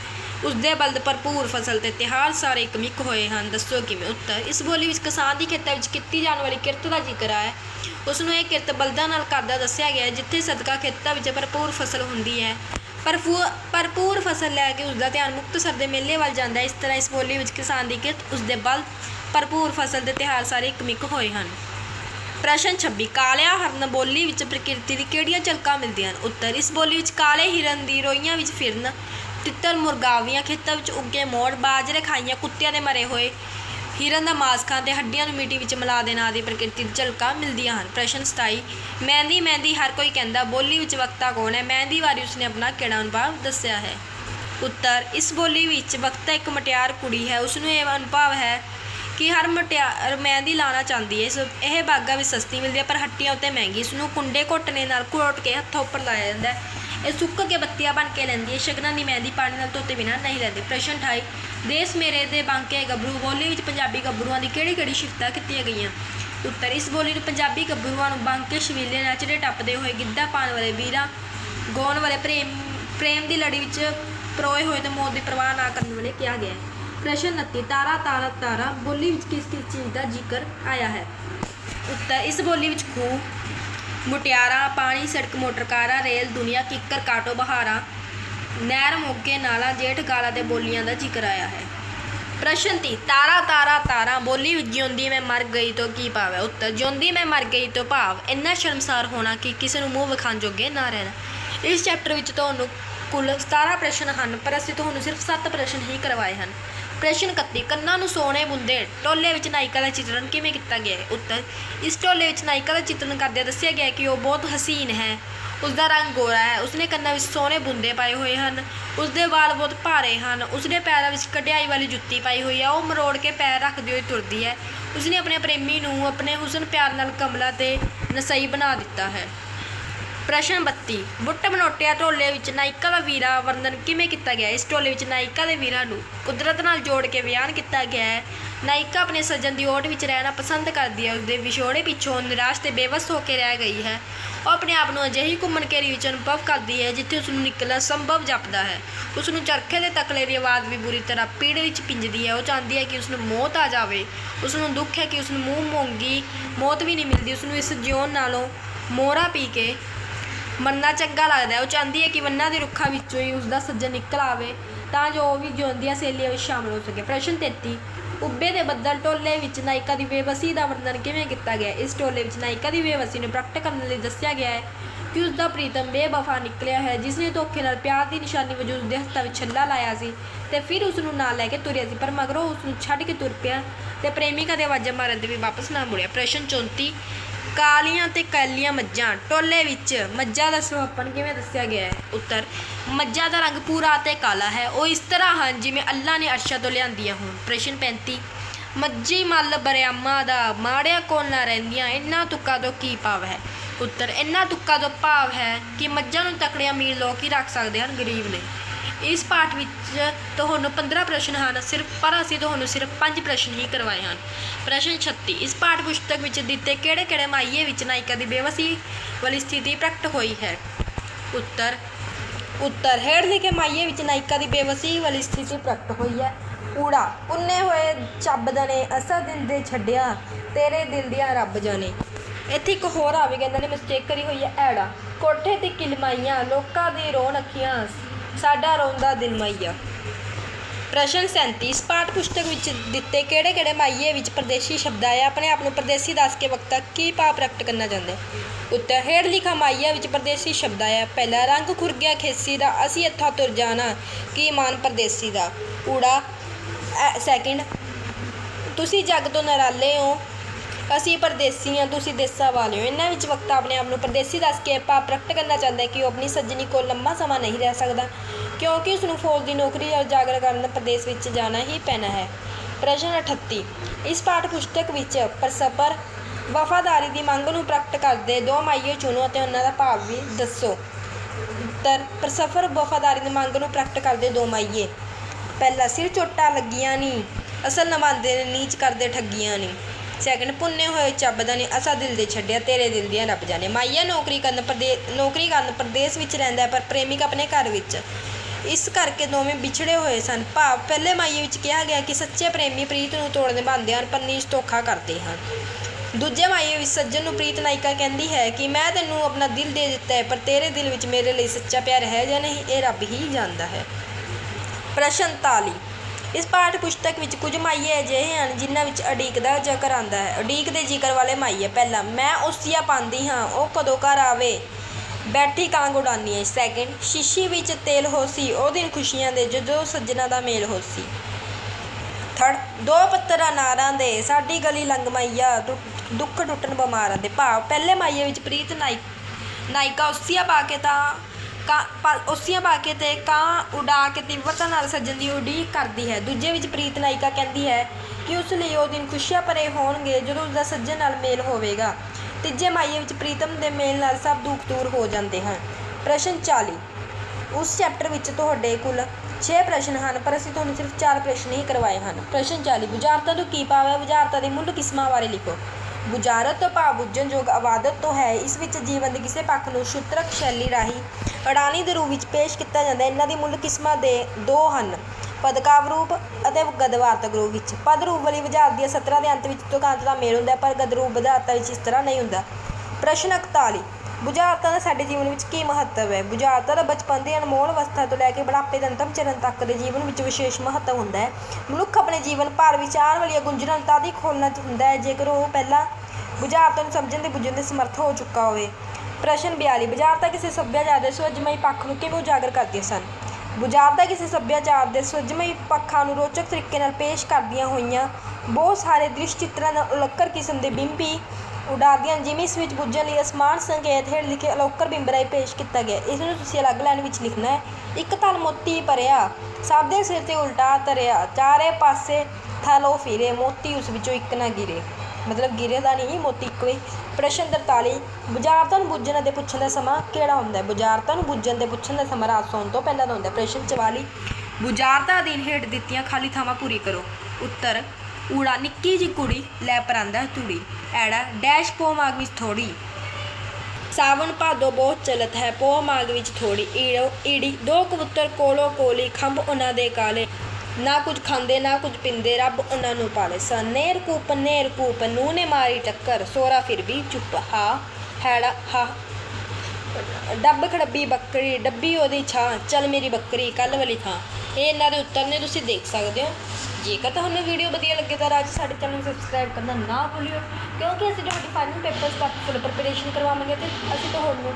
ਉਸ ਦੇ ਬਲਦ ਭਰਪੂਰ ਫਸਲ ਤੇ ਤਿਹਾਰ ਸਾਰੇ ਇਕਮਿਕ ਹੋਏ ਹਨ। ਦੱਸੋ ਕਿਵੇਂ ਉੱਤਰ? ਇਸ ਬੋਲੀ ਵਿੱਚ ਕਿਸਾਨ ਦੀ ਖੇਤਾਂ ਵਿੱਚ ਕੀਤੀ ਜਾਣ ਵਾਲੀ ਕਿਰਤ ਦਾ ਜ਼ਿਕਰ ਹੈ। ਉਸ ਨੂੰ ਇਹ ਕਿਰਤ ਬਲਦਾਂ ਨਾਲ ਕਰਦਾ ਦੱਸਿਆ ਗਿਆ ਜਿੱਥੇ ਸਦਕਾ ਖੇਤਾਂ ਵਿੱਚ ਭਰਪੂਰ ਫਸਲ ਹੁੰਦੀ ਹੈ। ਭਰਪੂਰ ਭਰਪੂਰ ਫਸਲ ਲੈ ਕੇ ਉਸ ਦਾ ਧਿਆਨ ਮੁਕਤਸਰ ਦੇ ਮੇਲੇ ਵੱਲ ਜਾਂਦਾ ਹੈ। ਇਸ ਤਰ੍ਹਾਂ ਇਸ ਬੋਲੀ ਵਿੱਚ ਕਿਸਾਨ ਦੀ ਕਿਰਤ ਉਸ ਦੇ ਬਲ ਭਰਪੂਰ ਫਸਲ ਦੇ ਤਿਉਹਾਰ ਸਾਰੇ ਇੱਕਮਿਕ ਹੋਏ ਹਨ। ਪ੍ਰਸ਼ਨ 26 ਕਾਲਿਆ ਹਰਨ ਬੋਲੀ ਵਿੱਚ ਪ੍ਰਕਿਰਤੀ ਦੀ ਕਿਹੜੀਆਂ ਝਲਕਾਂ ਮਿਲਦੀਆਂ ਹਨ? ਉੱਤਰ, ਇਸ ਬੋਲੀ ਵਿੱਚ ਕਾਲੇ ਹਿਰਨ ਦੀ ਰੋਈਆਂ ਵਿੱਚ ਫਿਰਨ ਤਿੱਤਰ ਮੁਰਗਾਵੀਆਂ ਖੇਤਾਂ ਵਿੱਚ ਉੱਗੇ ਮੋੜ, ਬਾਜਰੇ ਖਾਈਆਂ ਕੁੱਤਿਆਂ ਦੇ ਮਰੇ ਹੋਏ ਹਿਰਨ ਦਾ ਮਾਸ ਖਾਣ ਤੇ ਹੱਡੀਆਂ ਨੂੰ ਮਿੱਟੀ ਵਿੱਚ ਮਿਲਾ ਦੇਣ ਆਦਿ ਪ੍ਰਕਿਰਤੀ ਦੀ ਝਲਕਾਂ ਮਿਲਦੀਆਂ ਹਨ। ਪ੍ਰਸ਼ਨ 27 ਮਹਿੰਦੀ ਮਹਿੰਦੀ, ਹਰ ਕੋਈ ਕਹਿੰਦਾ ਬੋਲੀ ਵਿੱਚ ਵਕਤਾ ਕੌਣ ਹੈ? ਮਹਿੰਦੀ ਬਾਰੇ ਉਸਨੇ ਆਪਣਾ ਕਿਹੜਾ ਅਨੁਭਵ ਦੱਸਿਆ ਹੈ? ਉੱਤਰ, ਇਸ ਬੋਲੀ ਵਿੱਚ ਵਕਤਾ ਇੱਕ ਮਟਿਆਰ ਕੁੜੀ ਹੈ। ਉਸ ਨੂੰ ਇਹ ਅਨੁਭਵ ਹੈ ਕਿ ਹਰ ਮਟਿਆਰ ਮਹਿੰਦੀ ਲਾਣਾ ਚਾਹੁੰਦੀ ਹੈ। ਇਸ ਇਹ ਬਾਗਾ ਵਿੱਚ ਸਸਤੀ ਮਿਲਦੀ ਹੈ, ਪਰ ਹੱਟੀਆਂ ਉੱਤੇ ਮਹਿੰਗੀ। ਇਸ ਨੂੰ ਕੁੰਡੇ ਘੁੱਟਣੇ ਨਾਲ ਘੋਟ ਕੇ ਹੱਥੋਂ ਉੱਪਰ ਲਾਇਆ ਜਾਂਦਾ ਹੈ। ਇਹ ਸੁੱਕ ਕੇ ਬੱਤੀਆਂ ਬਣ ਕੇ ਲੈਂਦੀ ਹੈ। ਸ਼ਗਨਾਂ ਦੀ ਮਹਿੰਦੀ ਪਾਣੀ ਨਾਲ ਧੋਤੇ ਬਿਨਾਂ ਨਹੀਂ ਲੈਂਦੀ। ਪ੍ਰਸ਼ਨ 28 ਦੇਸ਼ ਮੇਰੇ ਦੇ ਬਾਂਕੇ ਗੱਭਰੂ, ਬੋਲੀ ਵਿੱਚ ਪੰਜਾਬੀ ਗੱਭਰੂਆਂ ਦੀ ਕਿਹੜੀ ਕਿਹੜੀ ਸ਼ਿਫਤਾਂ ਕੀਤੀਆਂ ਗਈਆਂ? ਉੱਤਰ, ਇਸ ਬੋਲੀ ਨੂੰ ਪੰਜਾਬੀ ਗੱਭਰੂਆਂ ਨੂੰ ਬਾਂਕੇ ਸ਼ਵੀਲੇ ਨੱਚਦੇ ਟੱਪਦੇ ਹੋਏ, ਗਿੱਧਾ ਪਾਉਣ ਵਾਲੇ ਵੀਰਾਂ, ਗਾਉਣ ਵਾਲੇ ਪ੍ਰੇਮ ਪ੍ਰੇਮ ਦੀ ਲੜੀ ਵਿੱਚ ਪਰੋਏ ਹੋਏ ਤੇ ਮੌਤ ਦੀ ਪਰਵਾਹ ਨਾ ਕਰਨ ਵਾਲੇ ਕਿਹਾ ਗਿਆ ਹੈ। ਪ੍ਰਸ਼ਨ 29 ਤਾਰਾ ਤਾਰਾ ਤਾਰਾ, ਬੋਲੀ ਵਿੱਚ ਕਿਸ ਕਿਸ ਚੀਜ਼ ਦਾ ਜ਼ਿਕਰ ਆਇਆ ਹੈ? ਉੱਤਰ, ਇਸ ਬੋਲੀ ਵਿੱਚ ਖੂਹ ਮੁਟਿਆਰਾਂ, ਪਾਣੀ, ਸੜਕ, ਮੋਟਰਕਾਰਾਂ, ਰੇਲ, ਦੁਨੀਆ, ਕਿੱਕਰ, ਕਾਟੋ, ਬਹਾਰਾਂ, ਨਹਿਰ, ਮੋਗੇ, ਨਾਲਾ, ਜੇਠ, ਗਾਲਾ ਦੇ ਬੋਲੀਆਂ ਦਾ ਜ਼ਿਕਰ ਆਇਆ ਹੈ। ਪ੍ਰਸ਼ਨ 30 ਤਾਰਾ ਤਾਰਾ ਤਾਰਾ, ਬੋਲੀ ਜਿਉਂਦੀ ਮੈਂ ਮਰ ਗਈ ਤੋਂ ਕੀ ਭਾਵ ਹੈ? ਉੱਤਰ, ਜਿਉਂਦੀ ਮੈਂ ਮਰ ਗਈ ਤੋਂ ਭਾਵ, ਇੰਨਾ ਸ਼ਰਮਸਾਰ ਹੋਣਾ ਕਿ ਕਿਸੇ ਨੂੰ ਮੂੰਹ ਵਿਖਾਣ ਜੋਗੇ ਨਾ ਰਹਿਣਾ। ਇਸ ਚੈਪਟਰ ਵਿੱਚ ਤੁਹਾਨੂੰ ਕੁੱਲ 17 ਪ੍ਰਸ਼ਨ ਹਨ, ਪਰ ਅਸੀਂ ਤੁਹਾਨੂੰ ਸਿਰਫ 7 ਪ੍ਰਸ਼ਨ ਹੀ ਕਰਵਾਏ ਹਨ। ਪ੍ਰਸ਼ਨ 31 ਕੰਨਾਂ ਨੂੰ ਸੋਨੇ ਬੁੰਦੇ, ਟੋਲੇ ਵਿੱਚ ਨਾਇਕਾ ਦਾ ਚਿੱਤਰਨ ਕਿਵੇਂ ਕੀਤਾ ਗਿਆ ਹੈ? ਉੱਤਰ, ਇਸ ਟੋਲੇ ਵਿੱਚ ਨਾਇਕਾ ਦਾ ਚਿੱਤਰਨ ਕਰਦਿਆਂ ਦੱਸਿਆ ਗਿਆ ਕਿ ਉਹ ਬਹੁਤ ਹਸੀਨ ਹੈ। ਉਸ ਦਾ ਰੰਗ ਗੋਰਾ ਹੈ, ਉਸਨੇ ਕੰਨਾਂ ਵਿੱਚ ਸੋਨੇ ਬੁੰਦੇ ਪਾਏ ਹੋਏ ਹਨ, ਉਸਦੇ ਵਾਲ ਬਹੁਤ ਭਾਰੇ ਹਨ, ਉਸਦੇ ਪੈਰਾਂ ਵਿੱਚ ਕਢਿਆਈ ਵਾਲੀ ਜੁੱਤੀ ਪਾਈ ਹੋਈ ਹੈ, ਉਹ ਮਰੋੜ ਕੇ ਪੈਰ ਰੱਖਦੀ ਹੋਈ ਤੁਰਦੀ ਹੈ। ਉਸਨੇ ਆਪਣੇ ਪ੍ਰੇਮੀ ਨੂੰ ਆਪਣੇ ਹੁਸਨ ਪਿਆਰ ਨਾਲ ਕਮਲਾ ਤੇ ਨਸਈ ਬਣਾ ਦਿੱਤਾ ਹੈ। ਪ੍ਰਸ਼ਨ 32 ਬੁੱਟ ਬਨੋਟਿਆ ਢੋਲੇ ਵਿੱਚ ਨਾਇਕਾ ਦਾ ਵੀਰਾ ਵਰਣਨ ਕਿਵੇਂ ਕੀਤਾ ਗਿਆ? ਇਸ ਢੋਲੇ ਵਿੱਚ ਨਾਇਕਾ ਦੇ ਵੀਰਾਂ ਨੂੰ ਕੁਦਰਤ ਨਾਲ ਜੋੜ ਕੇ ਬਿਆਨ ਕੀਤਾ ਗਿਆ ਹੈ। ਨਾਇਕਾ ਆਪਣੇ ਸੱਜਣ ਦੀ ਓਟ ਵਿੱਚ ਰਹਿਣਾ ਪਸੰਦ ਕਰਦੀ ਹੈ। ਉਸਦੇ ਵਿਛੋੜੇ ਪਿੱਛੋਂ ਨਿਰਾਸ਼ ਤੇ ਬੇਵਸ ਹੋ ਕੇ ਰਹਿ ਗਈ ਹੈ। ਉਹ ਆਪਣੇ ਆਪ ਨੂੰ ਅਜਿਹੀ ਘੁੰਮਣ ਘੇਰੀ ਵਿੱਚ ਅਨੁਭਵ ਕਰਦੀ ਹੈ ਜਿੱਥੇ ਉਸ ਨੂੰ ਨਿਕਲਣਾ ਸੰਭਵ ਜਾਪਦਾ ਹੈ। ਉਸ ਨੂੰ ਚਰਖੇ ਦੇ ਤਕਲੇ ਦੀ ਆਵਾਜ਼ ਵੀ ਬੁਰੀ ਤਰ੍ਹਾਂ ਪੀੜ ਵਿੱਚ ਪਿੰਜਦੀ ਹੈ। ਉਹ ਚਾਹੁੰਦੀ ਹੈ ਕਿ ਉਸ ਨੂੰ ਮੌਤ ਆ ਜਾਵੇ। ਉਸ ਨੂੰ ਦੁੱਖ ਹੈ ਕਿ ਉਸ ਨੂੰ ਮੂੰਹ ਮੋਂਗੀ ਮੌਤ ਵੀ ਨਹੀਂ ਮਿਲਦੀ। ਉਸ ਨੂੰ ਇਸ ਜਿਉਣ ਨਾਲੋਂ ਮੋਹਰਾ ਪੀ ਕੇ ਮੰਨਾ ਚੰਗਾ ਲੱਗਦਾ ਉਹ ਚਾਹੁੰਦੀ ਹੈ ਕਿ ਮੰਨਾ ਦੇ ਰੁੱਖਾਂ ਵਿੱਚੋਂ ਹੀ ਉਸ ਦਾ ਸੱਜਣ ਨਿਕਲ ਆਵੇ, ਤਾਂ ਜੋ ਉਹ ਵੀ ਜਿਉਂਦੀਆਂ ਸਹੇਲੀਆਂ ਵਿੱਚ ਸ਼ਾਮਲ ਹੋ ਸਕੇ। ਪ੍ਰਸ਼ਨ 33 ਉੱਬੇ ਦੇ ਬੱਦਲ ਟੋਲੇ ਵਿੱਚ ਨਾਇਕਾ ਦੀ ਬੇਵਸੀ ਦਾ ਵਰਣਨ ਕਿਵੇਂ ਕੀਤਾ ਗਿਆ? ਇਸ ਟੋਲੇ ਵਿੱਚ ਨਾਇਕਾ ਦੀ ਬੇਵਸੀ ਨੂੰ ਪ੍ਰਗਟ ਕਰਨ ਲਈ ਦੱਸਿਆ ਗਿਆ ਹੈ ਕਿ ਉਸ ਦਾ ਪ੍ਰੀਤਮ ਬੇਵਫਾ ਨਿਕਲਿਆ ਹੈ, ਜਿਸ ਨੇ ਧੋਖੇ ਨਾਲ ਪਿਆਰ ਦੀ ਨਿਸ਼ਾਨੀ ਵਜੋਂ ਉਸ ਦੇ ਹੱਥਾਂ ਵਿੱਚ ਛੱਲਾ ਲਾਇਆ ਸੀ ਤੇ ਫਿਰ ਉਸ ਨੂੰ ਨਾਲ ਲੈ ਕੇ ਤੁਰਿਆ ਸੀ। ਪਰ ਮਗਰੋਂ ਉਸ ਨੂੰ ਛੱਡ ਕੇ ਤੁਰ ਪਿਆ ਤੇ ਪ੍ਰੇਮਿਕਾ ਦੇ ਆਵਾਜ਼ਾਂ ਮਾਰਨ ਤੇ ਵੀ ਵਾਪਸ ਨਾ ਮੁੜਿਆ। ਪ੍ਰਸ਼ਨ 34 ਕਾਲੀਆਂ ਤੇ ਕਾਲੀਆਂ ਮੱਝਾਂ, ਟੋਲੇ ਵਿੱਚ। ਮੱਝਾਂ ਦਾ ਸੁਹੱਪਣ ਕਿਵੇਂ ਦੱਸਿਆ ਗਿਆ ਹੈ? ਉੱਤਰ, ਮੱਝਾਂ ਦਾ ਰੰਗ ਪੂਰਾ ਤੇ ਕਾਲਾ ਹੈ। ਉਹ ਇਸ ਤਰ੍ਹਾਂ ਹਨ ਜਿਵੇਂ ਅੱਲਾ ਨੇ ਅਰਸ਼ਾ ਤੋਂ ਲਿਆਂਦੀਆਂ ਹੋਣ। ਪ੍ਰਸ਼ਨ 35 ਮੱਝੀ ਮੱਲ ਬਰਿਆਮਾ ਦਾ ਮਾੜਿਆਂ ਕੋਲ ਨਾ ਰਹਿੰਦੀਆਂ, ਇਹਨਾਂ ਤੁੱਕਾਂ ਤੋਂ ਕੀ ਭਾਵ ਹੈ? ਉੱਤਰ, ਇਹਨਾਂ ਤੁੱਕਾਂ ਤੋਂ ਭਾਵ ਹੈ ਕਿ ਮੱਝਾਂ ਨੂੰ ਤਕੜੀਆਂ ਅਮੀਰ ਲੋਕ ਹੀ ਰੱਖ ਸਕਦੇ ਹਨ, ਗਰੀਬ ਨੇ। ਇਸ ਪਾਠ ਵਿੱਚ ਤੁਹਾਨੂੰ 15 ਪ੍ਰਸ਼ਨ ਹਨ, ਸਿਰਫ ਪਰ ਅਸੀਂ ਤੁਹਾਨੂੰ ਸਿਰਫ 5 ਪ੍ਰਸ਼ਨ ਹੀ ਕਰਵਾਏ ਹਨ। ਪ੍ਰਸ਼ਨ 36 ਇਸ ਪਾਠ ਪੁਸਤਕ ਵਿੱਚ ਦਿੱਤੇ ਕਿਹੜੇ ਕਿਹੜੇ ਮਾਈਏ ਵਿੱਚ ਨਾਇਕਾ ਦੀ ਬੇਵਸੀ ਵਾਲੀ ਸਥਿਤੀ ਪ੍ਰਗਟ ਹੋਈ ਹੈ? ਉੱਤਰ ਉੱਤਰ, ਹੇਠ ਲਿਖੇ ਮਾਈਏ ਵਿੱਚ ਨਾਇਕਾ ਦੀ ਬੇਵਸੀ ਵਾਲੀ ਸਥਿਤੀ ਪ੍ਰਗਟ ਹੋਈ ਹੈ। ਊੜਾ ਉੰਨੇ ਹੋਏ ਚੱਬਦ ਨੇ ਅਸਾ ਦਿਲ ਦੇ ਛੱਡਿਆ, ਤੇਰੇ ਦਿਲ ਦੀਆਂ ਰੱਬ ਜਾਣੇ। ਇੱਥੇ ਇੱਕ ਹੋਰ ਆਵੇ ਵੀ ਕਹਿੰਦਾ ਨੇ ਮਿਸਟੇਕ ਕਰੀ ਹੋਈ ਹੈ, ਐੜਾ। ਕੋਠੇ ਤੇ ਕਿਲਮਾਈਆਂ, ਲੋਕਾਂ ਦੀ ਰੋਣ ਅੱਖੀਆਂ ਸਾਡਾ ਰੋਂਦਾ ਦਿਲ ਮਾਈਆ। ਪ੍ਰਸ਼ਨ 37 ਇਸ ਪਾਠ ਪੁਸਤਕ ਵਿੱਚ ਦਿੱਤੇ ਕਿਹੜੇ ਕਿਹੜੇ ਮਾਈਏ ਵਿੱਚ ਪਰਦੇਸੀ ਸ਼ਬਦ ਆਇਆ ਆਪਣੇ ਆਪ ਨੂੰ ਪਰਦੇਸੀ ਦੱਸ ਕੇ ਵਕਤਾ ਕੀ ਭਾਵ ਪ੍ਰਗਟ ਕਰਨਾ ਚਾਹੁੰਦੇ? ਉੱਤਰ, ਹੇਠ ਲਿਖਾ ਮਾਈਆ ਵਿੱਚ ਪਰਦੇਸੀ ਸ਼ਬਦ ਆਇਆ। ਪਹਿਲਾ, ਰੰਗ ਖੁਰ ਗਿਆ ਖੇਸੀ ਦਾ, ਅਸੀਂ ਇੱਥੋਂ ਤੁਰ ਜਾਣਾ, ਕੀ ਮਾਨ ਪਰਦੇਸੀ ਦਾ? ਊੜਾ ਸੈਕਿੰਡ ਤੁਸੀਂ ਜੱਗ ਤੋਂ ਨਰਾਲੇ ਹੋ ਅਸੀਂ ਪਰਦੇਸੀ ਹਾਂ, ਤੁਸੀਂ ਦੇਸਾਂ ਵਾਲੇ ਹੋ। ਇਹਨਾਂ ਵਿੱਚ ਵਕਤਾ ਆਪਣੇ ਆਪ ਨੂੰ ਪਰਦੇਸੀ ਦੱਸ ਕੇ ਭਾਵ ਪ੍ਰਗਟ ਕਰਨਾ ਚਾਹੁੰਦਾ ਹੈ ਕਿ ਉਹ ਆਪਣੀ ਸੱਜਣੀ ਕੋਲ ਲੰਮਾ ਸਮਾਂ ਨਹੀਂ ਰਹਿ ਸਕਦਾ, ਕਿਉਂਕਿ ਉਸ ਨੂੰ ਫੌਜ ਦੀ ਨੌਕਰੀ ਉਜਾਗਰ ਕਰਨ ਪ੍ਰਦੇਸ਼ ਵਿੱਚ ਜਾਣਾ ਹੀ ਪੈਣਾ ਹੈ। ਪ੍ਰਸ਼ਨ 38 ਇਸ ਪਾਠ ਪੁਸਤਕ ਵਿੱਚ ਪਰਸਪਰ ਵਫਾਦਾਰੀ ਦੀ ਮੰਗ ਨੂੰ ਪ੍ਰਗਟ ਕਰਦੇ ਦੋ ਮਾਈਏ ਚੁਣੋ ਅਤੇ ਉਹਨਾਂ ਦਾ ਭਾਵ ਵੀ ਦੱਸੋ। ਉੱਤਰ ਪਰਸਫਰ ਵਫਾਦਾਰੀ ਦੀ ਮੰਗ ਨੂੰ ਪ੍ਰਗਟ ਕਰਦੇ ਦੋ ਮਾਈਏ। ਪਹਿਲਾ, ਸਿਰ ਚੋਟਾਂ ਲੱਗੀਆਂ ਨਹੀਂ ਅਸਲ ਨਵਾਂਦੇ ਨੇ, ਨੀਚ ਕਰਦੇ ਠੱਗੀਆਂ ਨਹੀਂ ਸੈਕਿੰਡ ਪੁੰਨੇ ਹੋਏ ਚੱਬਦਾ ਨੇ, ਅਸਾ ਦਿਲ ਦੇ ਛੱਡਿਆ, ਤੇਰੇ ਦਿਲ ਦੀਆਂ ਰੱਬ ਜਾਣੇ। ਮਾਈਆ ਨੌਕਰੀ ਕਰਨ ਪ੍ਰਦੇ, ਨੌਕਰੀ ਕਰਨ ਪ੍ਰਦੇਸ਼ ਵਿੱਚ ਰਹਿੰਦਾ ਪਰ ਪ੍ਰੇਮਿਕ ਆਪਣੇ ਘਰ ਵਿੱਚ। ਇਸ ਕਰਕੇ ਦੋਵੇਂ ਵਿਛੜੇ ਹੋਏ ਸਨ। ਭਾਵ ਪਹਿਲੇ ਮਾਈਏ ਵਿੱਚ ਕਿਹਾ ਗਿਆ ਕਿ ਸੱਚੇ ਪ੍ਰੇਮੀ ਪ੍ਰੀਤ ਨੂੰ ਤੋੜ ਨਿਭਾਉਂਦੇ ਹਨ, ਪਰ ਨੀਚ ਧੋਖਾ ਕਰਦੇ ਹਨ। ਦੂਜੇ ਮਾਈਏ ਵਿੱਚ ਸੱਜਣ ਨੂੰ ਪ੍ਰੀਤ ਨਾਇਕਾ ਕਹਿੰਦੀ ਹੈ ਕਿ ਮੈਂ ਤੈਨੂੰ ਆਪਣਾ ਦਿਲ ਦੇ ਦਿੱਤਾ ਹੈ, ਪਰ ਤੇਰੇ ਦਿਲ ਵਿੱਚ ਮੇਰੇ ਲਈ ਸੱਚਾ ਪਿਆਰ ਹੈ ਜਾਂ ਨਹੀਂ, ਇਹ ਰੱਬ ਹੀ ਜਾਣਦਾ ਹੈ। ਪ੍ਰਸ਼ਨ 43 ਇਸ ਪਾਠ ਪੁਸਤਕ ਵਿੱਚ ਕੁਝ ਮਾਈਏ ਅਜਿਹੇ ਹਨ ਜਿਨ੍ਹਾਂ ਵਿੱਚ ਅਡੀਕ ਦਾ ਜ਼ਿਕਰ ਆਉਂਦਾ ਹੈ। ਅਡੀਕ ਦੇ ਜ਼ਿਕਰ ਵਾਲੇ ਮਾਈਏ, ਪਹਿਲਾ, ਮੈਂ ਉਸੀਆ ਪਾਉਂਦੀ ਹਾਂ, ਉਹ ਕਦੋਂ ਘਰ ਆਵੇ? ਬੈਠੀ ਕਾਂਗ ਉਡਾਨੀ ਹੈ ਸੈਕਿੰਡ ਸ਼ੀਸ਼ੀ ਵਿੱਚ ਤੇਲ ਹੋਸੀ, ਉਹ ਦਿਨ ਖੁਸ਼ੀਆਂ ਦੇ ਜਦੋਂ ਸੱਜਣਾ ਦਾ ਮੇਲ ਹੋਸੀ। ਥਰਡ ਦੋ ਪੱਤਰ ਅਨਾਰਾਂ ਦੇ, ਸਾਡੀ ਗਲੀ ਲੰਘ ਮਈਆ, ਦੁੱਖ- ਟੁੱਟਣ ਬਿਮਾਰਾਂ ਦੇ ਭਾਵ। ਪਹਿਲੇ ਮਾਈਏ ਵਿੱਚ ਪ੍ਰੀਤ ਨਾਇਕ, ਨਾਇਕਾ ਉਸੀਆਂ ਪਾ ਕੇ ਤਾਂ ਕਾਂ ਪਾ- ਉਸੀਆਂ ਪਾ ਕੇ ਤੇ ਕਾਂ ਉਡਾ ਕੇ ਤੀਵਰਤਾ ਨਾਲ ਸੱਜਣ ਦੀ ਉਡੀਕ ਕਰਦੀ ਹੈ। ਦੂਜੇ ਵਿੱਚ ਪ੍ਰੀਤ ਨਾਇਕਾ ਕਹਿੰਦੀ ਹੈ ਕਿ ਉਸ ਲਈ ਉਹ ਦਿਨ ਖੁਸ਼ੀਆਂ ਭਰੇ ਹੋਣਗੇ ਜਦੋਂ ਉਸ ਦਾ ਸੱਜਣ ਨਾਲ ਮੇਲ ਹੋਵੇਗਾ। ਤੀਜੇ ਮਾਈਏ ਵਿੱਚ ਪ੍ਰੀਤਮ ਦੇ ਮੇਲ ਨਾਲ ਸਭ ਦੁੱਖ ਦੂਰ ਹੋ ਜਾਂਦੇ ਹਨ। ਪ੍ਰਸ਼ਨ 40 ਉਸ ਚੈਪਟਰ ਵਿੱਚ ਤੁਹਾਡੇ ਕੁੱਲ 6 ਪ੍ਰਸ਼ਨ ਹਨ, ਪਰ ਅਸੀਂ ਤੁਹਾਨੂੰ ਸਿਰਫ 4 ਪ੍ਰਸ਼ਨ ਹੀ ਕਰਵਾਏ ਹਨ। ਪ੍ਰਸ਼ਨ 40 ਬੁਝਾਰਤਾਂ ਤੋਂ ਕੀ ਭਾਵ ਹੈ? ਬੁਝਾਰਤਾਂ ਦੀ ਮੁੱਢ ਕਿਸਮਾਂ ਬਾਰੇ ਲਿਖੋ। ਗੁਜ਼ਾਰਤ ਤੋਂ ਭਾਵ ਬੁੱਝਣਯੋਗ ਆਵਾਦਤ ਤੋਂ ਹੈ। ਇਸ ਵਿੱਚ ਜੀਵਨ ਦੇ ਕਿਸੇ ਪੱਖ ਨੂੰ ਸੂਤਰਕ ਸ਼ੈਲੀ ਰਾਹੀਂ ਅਡਾਨੀ ਦੇ ਰੂਪ ਵਿੱਚ ਪੇਸ਼ ਕੀਤਾ ਜਾਂਦਾ ਹੈ। ਇਹਨਾਂ ਦੀ ਮੁੱਢ ਕਿਸਮਾਂ ਦੇ ਦੋ ਹਨ। ਪਦਕਾਵ ਰੂਪ ਅਤੇ ਗਦਵਾਰਤਕ ਰੂਪ ਵਿੱਚ। ਪਦ ਰੂਪ ਵਾਲੀ ਬੁਝਾਰਤ ਦੀਆਂ ਸਤਰਾਂ ਦੇ ਅੰਤ ਵਿੱਚ ਤੁਕਾਂਤ ਦਾ ਮੇਲ ਹੁੰਦਾ ਹੈ, ਪਰ ਗਦ ਰੂਪ ਬੁਝਾਰਤਾਂ ਵਿੱਚ ਇਸ ਤਰ੍ਹਾਂ ਨਹੀਂ ਹੁੰਦਾ। ਪ੍ਰਸ਼ਨ 41 ਬੁਝਾਰਤਾਂ ਦਾ ਸਾਡੇ ਜੀਵਨ ਵਿੱਚ ਕੀ ਮਹੱਤਵ ਹੈ? ਬੁਝਾਰਤਾਂ ਦਾ ਬਚਪਨ ਦੀ ਅਨਮੋਲ ਅਵਸਥਾ ਤੋਂ ਲੈ ਕੇ ਬੁਢਾਪੇ ਦੇ ਅੰਤਮ ਚਰਨ ਤੱਕ ਦੇ ਜੀਵਨ ਵਿੱਚ ਵਿਸ਼ੇਸ਼ ਮਹੱਤਵ ਹੁੰਦਾ ਹੈ। ਮਨੁੱਖ ਆਪਣੇ ਜੀਵਨ ਭਰ ਵਿਚਾਰ ਵਾਲੀਆਂ ਗੁੰਝਲਾਂ ਤਦ ਹੀ ਖੋਲ੍ਹਣਾ ਹੁੰਦਾ ਹੈ। ਜੇਕਰ ਉਹ ਪਹਿਲਾਂ ਬੁਝਾਰਤਾਂ ਨੂੰ ਸਮਝਣ ਤੇ ਬੁੱਝਣ ਦੇ ਸਮਰੱਥ ਹੋ ਚੁੱਕਾ ਹੋਵੇ। ਪ੍ਰਸ਼ਨ 42 ਬੁਝਾਰਤਾਂ ਕਿਸੇ ਸੱਭਿਆਚਾਰ ਦੇ ਸੁਹਜਮਈ ਪੱਖ ਨੂੰ ਕਿਵੇਂ ਉਜਾਗਰ ਕਰਦੀਆਂ ਸਨ? ਬੁਝਾਰਤਾਂ ਕਿਸੇ ਸੱਭਿਆਚਾਰ ਦੇ ਸੁਹਜਮਈ ਪੱਖਾਂ ਨੂੰ ਰੋਚਕ ਤਰੀਕੇ ਨਾਲ ਪੇਸ਼ ਕਰਦੀਆਂ ਹੋਈਆਂ ਬਹੁਤ ਸਾਰੇ ਦ੍ਰਿਸ਼ ਚਿੱਤਰਾਂ ਦਾ ਉਲੱਕਰ ਕਿਸਮ ਦੇ ਬਿੰਬੀ ਉਡਾਰਦੀਆਂ ਹਨ, ਜਿਵੇਂ ਇਸ ਵਿੱਚ ਬੁੱਝਣ ਲਈ ਅਸਮਾਨ ਸੰਕੇਤ ਹੇਠ ਲਿਖੇ ਅਲੌਕਰ ਬਿੰਬਰਾਈ ਪੇਸ਼ ਕੀਤਾ ਗਿਆ। ਇਸ ਨੂੰ ਤੁਸੀਂ ਅਲੱਗ ਲਾਈਨ ਵਿੱਚ ਲਿਖਣਾ ਹੈ। ਇੱਕ ਤਲ ਮੋਤੀ ਭਰਿਆ ਸਭ ਦੇ ਸਿਰ ਤੇ ਉਲਟਾ ਧਰਿਆ ਚਾਰੇ ਪਾਸੇ ਥਲੋ ਫਿਰੇ ਮੋਤੀ ਉਸ ਵਿੱਚੋਂ ਇੱਕ ਨਾ ਗਿਰੇ। ਮਤਲਬ ਗਿਰੇ ਦਾ ਨਹੀਂ ਮੋਤੀ ਇੱਕੋ ਹੀ ਪ੍ਰਸ਼ਨ 43 ਬੁਝਾਰਤਾਂ ਨੂੰ ਬੁੱਝਣ ਅਤੇ ਪੁੱਛਣ ਦਾ ਸਮਾਂ ਕਿਹੜਾ ਹੁੰਦਾ ਹੈ? ਬੁਝਾਰਤਾਂ ਨੂੰ ਬੁੱਝਣ ਤੇ ਪੁੱਛਣ ਦਾ ਸਮਾਂ ਰਾਤ ਸੌਣ ਤੋਂ ਪਹਿਲਾਂ ਦਾ ਹੁੰਦਾ ਹੈ। ਪ੍ਰਸ਼ਨ 44 ਬੁਝਾਰਤਾਂ ਅਧੀਨ ਹੇਠ ਦਿੱਤੀਆਂ ਖਾਲੀ ਥਾਵਾਂ ਪੂਰੀ ਕਰੋ। ਉੱਤਰ ਊੜਾ ਨਿੱਕੀ ਜੀ ਕੁੜੀ ਲੈ ਪਰਾਂਦਾ ਤੂੜੀ। ਐੜਾ ਡੈਸ਼ ਪੋ ਮਾਗ ਵਿੱਚ ਥੋੜੀ ਸਾਵਣ ਭਾਦੋ ਬਹੁਤ ਚਲਤ ਹੈ ਪੋ ਮਾਗ ਵਿੱਚ ਥੋੜੀ ਈੜੋ, ਈੜੀ, ਦੋ ਕਬੂਤਰ ਕੋਲੋ ਕੋਲੀ ਖੰਭ ਉਹਨਾਂ ਦੇ ਕਾਲੇ। ਨਾ ਕੁਝ ਖਾਂਦੇ, ਨਾ ਕੁਝ ਪਿੰਦੇ, ਰੱਬ ਉਹਨਾਂ ਨੂੰ ਪਾਲੇ। ਸਨ ਨੇਰ ਕੂਪ ਨੇਰ ਕੂਪ ਨੂੰ ਨੇ ਮਾਰੀ ਟੱਕਰ। ਸੋਰਾ ਫਿਰ ਵੀ ਚੁੱਪ, ਹਾ, ਹੈੜਾ, ਹਾ ਡੱਬ ਖੜੱਬੀ ਬੱਕਰੀ, ਡੱਬੀ ਉਹਦੀ ਛਾਂ, ਚੱਲ ਮੇਰੀ ਬੱਕਰੀ ਕੱਲ ਵਾਲੀ ਥਾਂ। ਇਹ ਇਹਨਾਂ ਦੇ ਉੱਤਰ ਨੇ, ਤੁਸੀਂ ਦੇਖ ਸਕਦੇ ਹੋ। ਜੇਕਰ ਤੁਹਾਨੂੰ ਵੀਡੀਓ ਵਧੀਆ ਲੱਗੇ ਤਾਂ ਰਾਜ ਸਾਡੇ ਚੈਨਲ ਨੂੰ ਸਬਸਕ੍ਰਾਈਬ ਕਰਨਾ ਨਾ ਭੁੱਲਿਓ, ਕਿਉਂਕਿ ਅਸੀਂ ਤੁਹਾਡੀ ਫਾਈਨਲ ਪੇਪਰਸ ਦਾ ਫੁੱਲ ਪ੍ਰੈਪਰੇਸ਼ਨ ਕਰਵਾਵਾਂਗੇ ਤੇ ਅਸੀਂ ਤੁਹਾਨੂੰ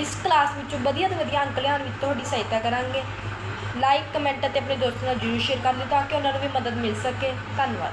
ਇਸ ਕਲਾਸ ਵਿੱਚੋਂ ਵਧੀਆ ਤੋਂ ਵਧੀਆ ਅੰਕ ਲਿਆਉਣ ਵਿੱਚ ਤੁਹਾਡੀ ਸਹਾਇਤਾ ਕਰਾਂਗੇ। ਲਾਈਕ ਕਮੈਂਟ ਅਤੇ ਆਪਣੇ ਦੋਸਤਾਂ ਨਾਲ ਜਰੂਰ ਸ਼ੇਅਰ ਕਰ ਦਿਓ ਤਾਂ ਕਿ ਉਹਨਾਂ ਨੂੰ ਵੀ ਮਦਦ ਮਿਲ ਸਕੇ। ਧੰਨਵਾਦ।